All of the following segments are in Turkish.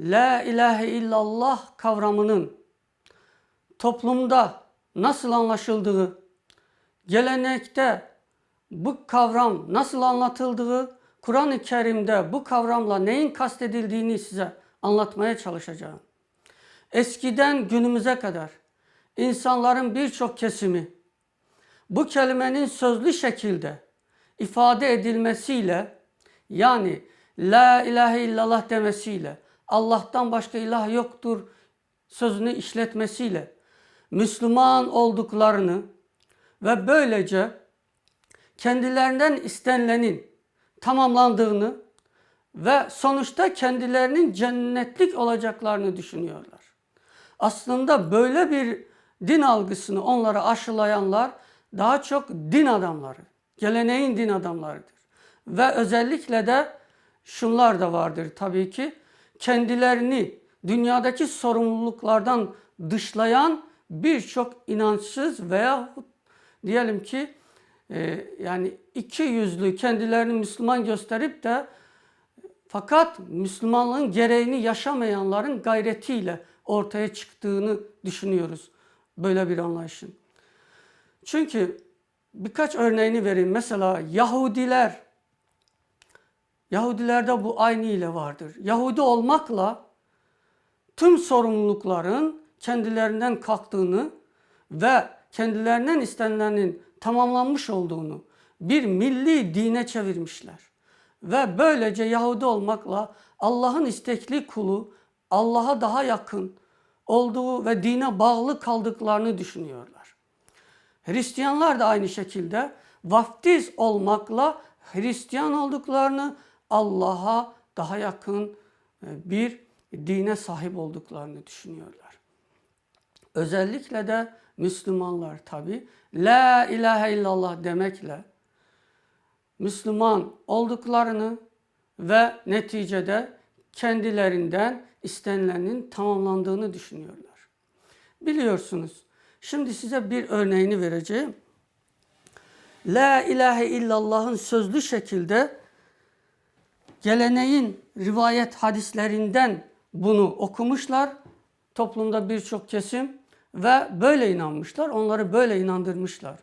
La ilahe illallah kavramının toplumda nasıl anlaşıldığı, gelenekte bu kavram nasıl anlatıldığı, Kur'an-ı Kerim'de bu kavramla neyin kastedildiğini size anlatmaya çalışacağım. Eskiden günümüze kadar insanların birçok kesimi bu kelimenin sözlü şekilde ifade edilmesiyle yani la ilahe illallah demesiyle Allah'tan başka ilah yoktur sözünü işletmesiyle Müslüman olduklarını ve böylece kendilerinden istenilenin tamamlandığını ve sonuçta kendilerinin cennetlik olacaklarını düşünüyorlar. Aslında böyle bir din algısını onlara aşılayanlar daha çok din adamları, geleneğin din adamlarıdır. Ve özellikle de şunlar da vardır tabii ki kendilerini dünyadaki sorumluluklardan dışlayan birçok inançsız veya diyelim ki e, yani iki yüzlü kendilerini Müslüman gösterip de fakat Müslümanlığın gereğini yaşamayanların gayretiyle ortaya çıktığını düşünüyoruz böyle bir anlayışın. Çünkü birkaç örneğini vereyim. Mesela Yahudiler, Yahudilerde bu aynı ile vardır. Yahudi olmakla tüm sorumlulukların kendilerinden kalktığını ve kendilerinden istenilenin tamamlanmış olduğunu bir milli dine çevirmişler. Ve böylece Yahudi olmakla Allah'ın istekli kulu, Allah'a daha yakın olduğu ve dine bağlı kaldıklarını düşünüyorlar. Hristiyanlar da aynı şekilde vaftiz olmakla Hristiyan olduklarını, Allah'a daha yakın e, bir dine sahip olduklarını düşünüyorlar. Özellikle de Müslümanlar tabi La ilahe illallah demekle Müslüman olduklarını ve neticede kendilerinden istenilenin tamamlandığını düşünüyorlar. Biliyorsunuz. Şimdi size bir örneğini vereceğim. La ilahe illallah'ın sözlü şekilde geleneğin rivayet hadislerinden bunu okumuşlar. Toplumda birçok kesim ve böyle inanmışlar. Onları böyle inandırmışlar.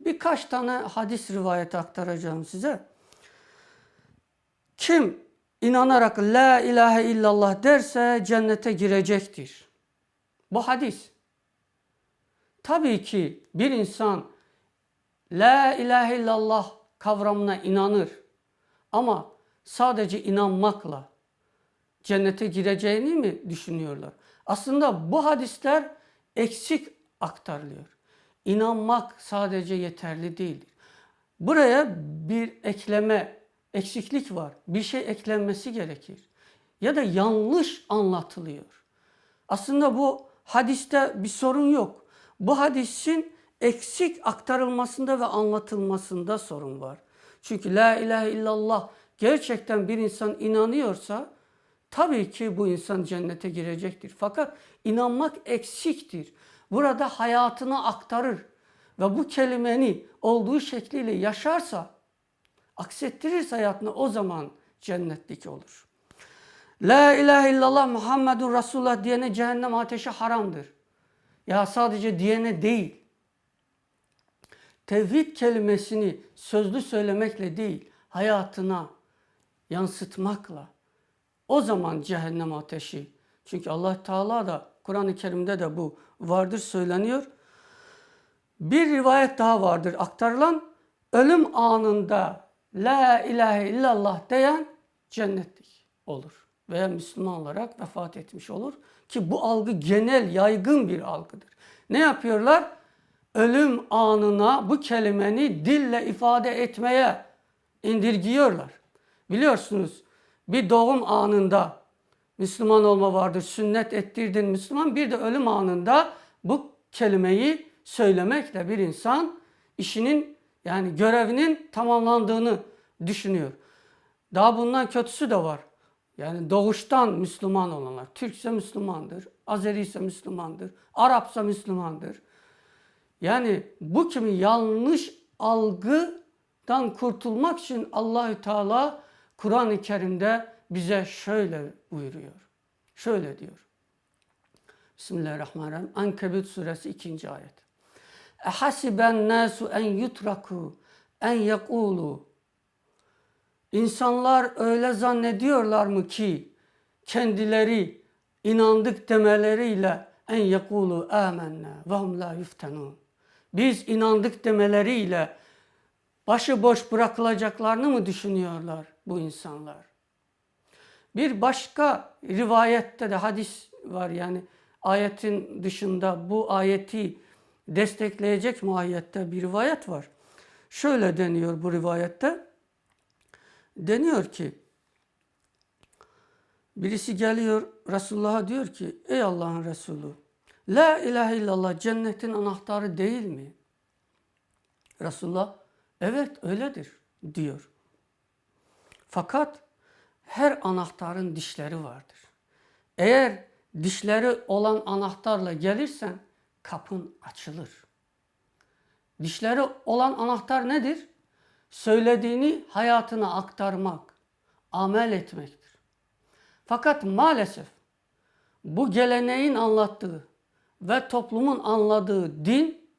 Birkaç tane hadis rivayeti aktaracağım size. Kim inanarak la ilahe illallah derse cennete girecektir. Bu hadis. Tabii ki bir insan la ilahe illallah kavramına inanır ama sadece inanmakla cennete gireceğini mi düşünüyorlar? Aslında bu hadisler eksik aktarılıyor. İnanmak sadece yeterli değildir. Buraya bir ekleme, eksiklik var. Bir şey eklenmesi gerekir. Ya da yanlış anlatılıyor. Aslında bu hadiste bir sorun yok. Bu hadisin eksik aktarılmasında ve anlatılmasında sorun var. Çünkü la ilahe illallah gerçekten bir insan inanıyorsa tabii ki bu insan cennete girecektir. Fakat inanmak eksiktir. Burada hayatını aktarır ve bu kelimeni olduğu şekliyle yaşarsa, aksettirirse hayatını o zaman cennetlik olur. La ilahe illallah Muhammedun Resulullah diyene cehennem ateşi haramdır. Ya sadece diyene değil. Tevhid kelimesini sözlü söylemekle değil, hayatına yansıtmakla. O zaman cehennem ateşi. Çünkü Allah Teala da Kur'an-ı Kerim'de de bu vardır söyleniyor. Bir rivayet daha vardır aktarılan. Ölüm anında La ilahe illallah diyen cennetlik olur. Veya Müslüman olarak vefat etmiş olur. Ki bu algı genel, yaygın bir algıdır. Ne yapıyorlar? Ölüm anına bu kelimeni dille ifade etmeye indirgiyorlar. Biliyorsunuz bir doğum anında Müslüman olma vardır. Sünnet ettirdin Müslüman. Bir de ölüm anında bu kelimeyi söylemekle bir insan işinin yani görevinin tamamlandığını düşünüyor. Daha bundan kötüsü de var. Yani doğuştan Müslüman olanlar. Türkse Müslümandır, Azeri ise Müslümandır, Arapsa Müslümandır. Yani bu kimi yanlış algıdan kurtulmak için Allahü Teala Kur'an-ı Kerim'de bize şöyle buyuruyor. Şöyle diyor. Bismillahirrahmanirrahim. Ankebut suresi 2. ayet. Ehasiben nasu en yutraku en yekulu İnsanlar öyle zannediyorlar mı ki kendileri inandık demeleriyle en yekulu amennâ ve hum la yuftenun. Biz inandık demeleriyle başıboş bırakılacaklarını mı düşünüyorlar bu insanlar? Bir başka rivayette de hadis var yani ayetin dışında bu ayeti destekleyecek muayyette bir rivayet var. Şöyle deniyor bu rivayette. Deniyor ki birisi geliyor Resulullah'a diyor ki ey Allah'ın Resulü La ilahe illallah cennetin anahtarı değil mi? Resulullah evet öyledir diyor. Fakat her anahtarın dişleri vardır. Eğer dişleri olan anahtarla gelirsen kapın açılır. Dişleri olan anahtar nedir? Söylediğini hayatına aktarmak, amel etmektir. Fakat maalesef bu geleneğin anlattığı ve toplumun anladığı din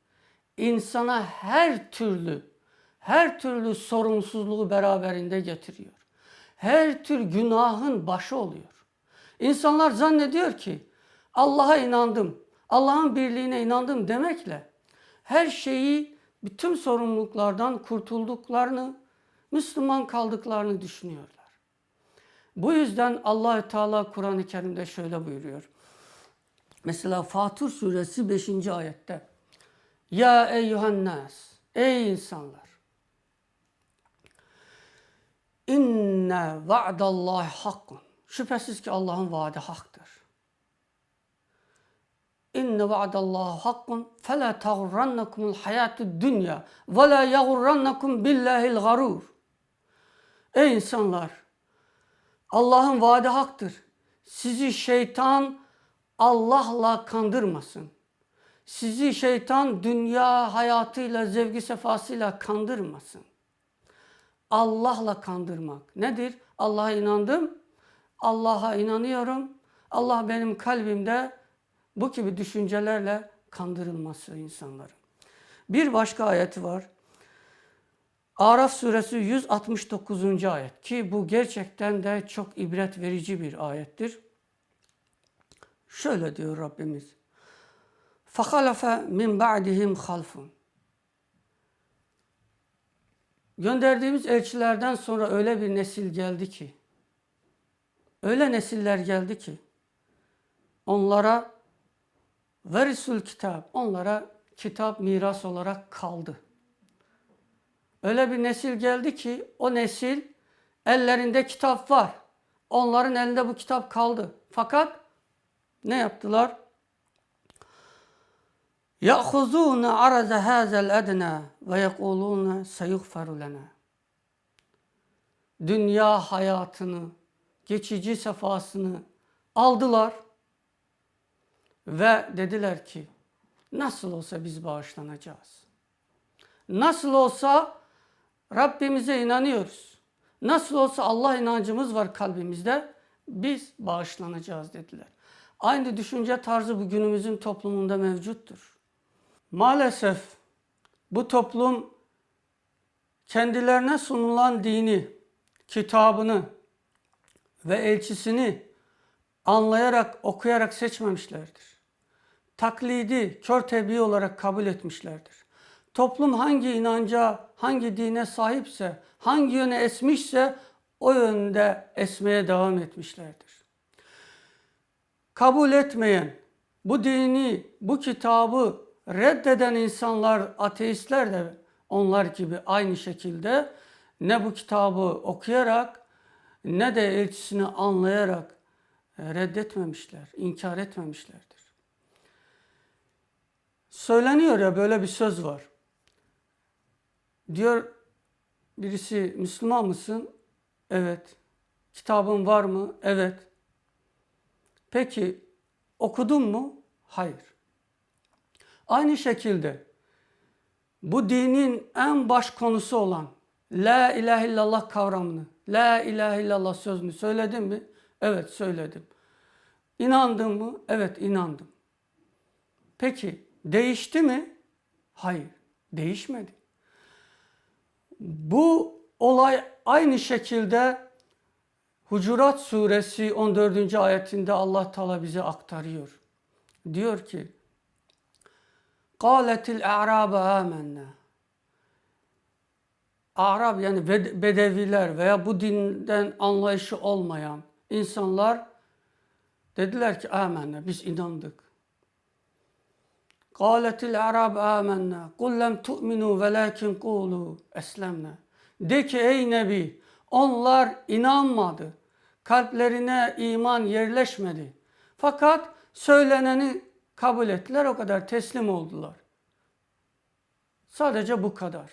insana her türlü her türlü sorumsuzluğu beraberinde getiriyor. Her tür günahın başı oluyor. İnsanlar zannediyor ki Allah'a inandım, Allah'ın birliğine inandım demekle her şeyi bütün sorumluluklardan kurtulduklarını, Müslüman kaldıklarını düşünüyorlar. Bu yüzden Allahü Teala Kur'an-ı Kerim'de şöyle buyuruyor. Mesela Fatır suresi 5. ayette. Ya eyyühen nas, ey insanlar. İnne va'dallahi hakkun. Şüphesiz ki Allah'ın vaadi haktır. İnne va'dallahi hakkun fela tagurrannakumul hayatud dünya ve la yagurrannakum billahil garur. Ey insanlar! Allah'ın vaadi haktır. Sizi şeytan Allah'la kandırmasın. Sizi şeytan dünya hayatıyla, zevgi sefasıyla kandırmasın. Allah'la kandırmak nedir? Allah'a inandım, Allah'a inanıyorum. Allah benim kalbimde bu gibi düşüncelerle kandırılması insanların. Bir başka ayeti var. Araf suresi 169. ayet ki bu gerçekten de çok ibret verici bir ayettir. Şöyle diyor Rabbimiz. فَخَلَفَ min بَعْدِهِمْ خَلْفٌ Gönderdiğimiz elçilerden sonra öyle bir nesil geldi ki, öyle nesiller geldi ki, onlara verisül kitap, onlara kitap miras olarak kaldı. Öyle bir nesil geldi ki, o nesil ellerinde kitap var. Onların elinde bu kitap kaldı. Fakat ne yaptılar? يَأْخُذُونَ عَرَضَ هَذَا الْاَدْنَى وَيَقُولُونَ سَيُغْفَرُ لَنَا Dünya hayatını, geçici sefasını aldılar ve dediler ki nasıl olsa biz bağışlanacağız. Nasıl olsa Rabbimize inanıyoruz. Nasıl olsa Allah inancımız var kalbimizde. Biz bağışlanacağız dediler. Aynı düşünce tarzı bu günümüzün toplumunda mevcuttur. Maalesef bu toplum kendilerine sunulan dini, kitabını ve elçisini anlayarak, okuyarak seçmemişlerdir. Taklidi, kör tebliğ olarak kabul etmişlerdir. Toplum hangi inanca, hangi dine sahipse, hangi yöne esmişse o yönde esmeye devam etmişlerdir. Kabul etmeyen, bu dini, bu kitabı reddeden insanlar, ateistler de onlar gibi aynı şekilde ne bu kitabı okuyarak ne de elçisini anlayarak reddetmemişler, inkar etmemişlerdir. Söyleniyor ya böyle bir söz var. Diyor birisi Müslüman mısın? Evet. Kitabın var mı? Evet. Peki okudun mu? Hayır. Aynı şekilde bu dinin en baş konusu olan La ilahe illallah kavramını La ilahe illallah sözünü söyledin mi? Evet söyledim. İnandın mı? Evet inandım. Peki değişti mi? Hayır, değişmedi. Bu olay aynı şekilde Hucurat suresi 14. ayetinde Allah Teala bize aktarıyor. Diyor ki: "Kâletil a'râbe âmennâ." Arap yani bed- bedeviler veya bu dinden anlayışı olmayan insanlar dediler ki amenna biz inandık. Kâletil arab amenna kul lem tu'minu velakin kulu eslemna. De ki ey Nebi onlar inanmadı. Kalplerine iman yerleşmedi. Fakat söyleneni kabul ettiler o kadar teslim oldular. Sadece bu kadar.